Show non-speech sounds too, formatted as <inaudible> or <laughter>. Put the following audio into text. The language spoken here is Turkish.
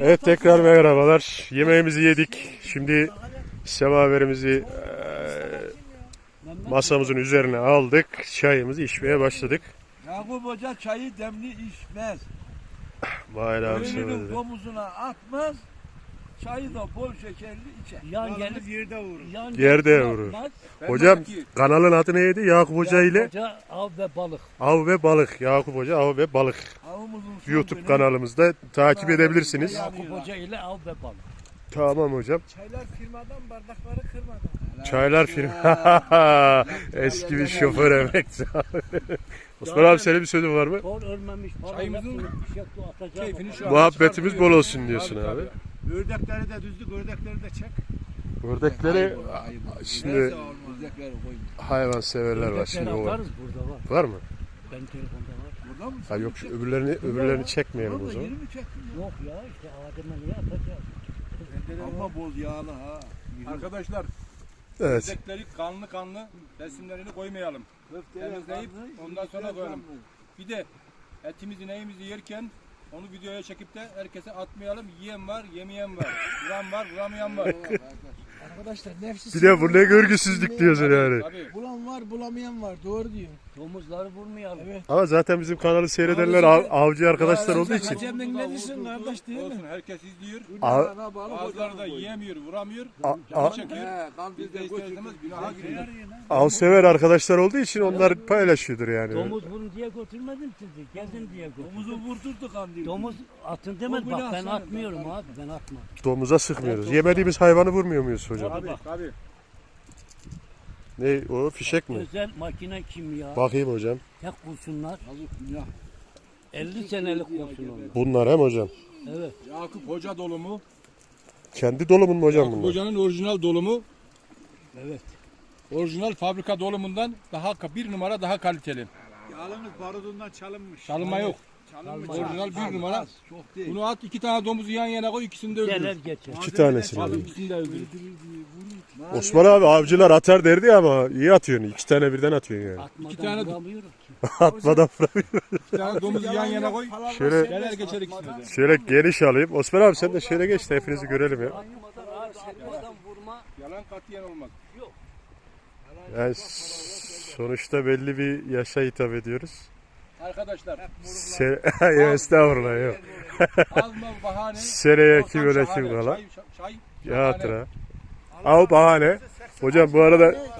Evet tekrar merhabalar. Yemeğimizi yedik. Şimdi semaverimizi eee, masamızın üzerine aldık. Çayımızı içmeye başladık. Yakup Hoca çayı demli içmez. Abi Ölünün domuzuna atmaz. Çayı da bol şekerli içer. Yan gelip yerde vurur. yan Yerde gelip vurur. yapmaz. Hocam kanalın adı neydi? Yakup Hoca ile Hoca av ve balık. Av ve Balık. Yakup Hoca Av ve Balık. YouTube kanalımızda takip edebilirsiniz. Yakup Hoca ile av ve balık. Tamam hocam. Çaylar firmadan bardakları kırmadan. Çaylar firma. <laughs> Eski bir şoför emekçi. <laughs> Osman abi senin bir sözün var mı? Kol ölmemiş falan. Çayımızın şey keyfini şu an Muhabbetimiz bol olsun diyorsun abi. Ördekleri de düzdük, ördekleri de çek. Ördekleri şimdi hayvan severler var şimdi o var. var. Mı? Benim telefonda var. Burada mı? Ha yok şu öbürlerini öbürlerini çekmeyelim o zaman. yeni mi çektin? Yok ya işte Adem'e niye atacağız? Ama boz yağlı ha. Arkadaşlar Evet. ördekleri kanlı kanlı resimlerini koymayalım. Temizleyip ondan sonra koyalım. Bir de etimizi neyimizi yerken onu videoya çekip de herkese atmayalım. Yiyen var, yemeyen var. Vuran var, vuramayan var. Arkadaşlar nefsi Bir de bu ne görgüsüzlük diyorsun yani. Tabii. Bulan var bulamayan var doğru diyor. Domuzları vurmayalım. Evet. Ama zaten bizim kanalı seyredenler av- avcı arkadaşlar olduğu için. Acemden ne diyorsun kardeş değil mi? Olsun herkes izliyor. Av- Bazıları da yiyemiyor, vuramıyor. A- Canı a- çekiyor. He, kan Biz de bizde ister götürdük. istemez günaha giriyor. av sever arkadaşlar olduğu için onlar paylaşıyordur yani. Domuz vurun diye götürmedim sizi. Gezin diye Domuzu götürdüm. vurdurdu kan diyor. Domuz atın demedi. O Bak ben atmıyorum abi. Ben atmam. Domuza sıkmıyoruz. Yemediğimiz hayvanı vurmuyor muyuz hocam? Tabii, tabii. Ne o fişek mi? Özel makine kimya. Bakayım hocam. Tek kurşunlar. Yazık günah. 50 senelik kurşun onlar. Bunlar hem hocam. Evet. Yakup Hoca dolumu. Kendi dolumun mu hocam Yakup bunlar? Hoca'nın orijinal dolumu. Evet. Orijinal fabrika dolumundan daha bir numara daha kaliteli. Yalnız barudundan çalınmış. Çalınma yok. Orijinal bir numara. Az, Çok değil. Bunu at iki tane domuzu yan yana koy ikisini de Gelir öldürür. geçer. İki tanesini. Abi ikisini de öldürür. Osman abi avcılar atar derdi ama iyi atıyorsun. İki tane birden atıyorsun yani. Atmadan İki tane- vuramıyorum ki. <laughs> Atmadan vuramıyor. İki tane domuzu yan yana koy. Şöyle Gelir geçer ikisini de. şöyle geniş alayım. Osman abi sen de şöyle geç de hepinizi görelim ya. Atmadan abi atmadan vurma. Yalan katiyen olmaz. Yani sonuçta belli bir yaşa hitap ediyoruz. Arkadaşlar Se <laughs> ya estağfurullah yok. az mı bahane. <laughs> Sereye kim öyle kim kala. Çay, çay, Ya hatıra. Av bahane. Hocam bu arada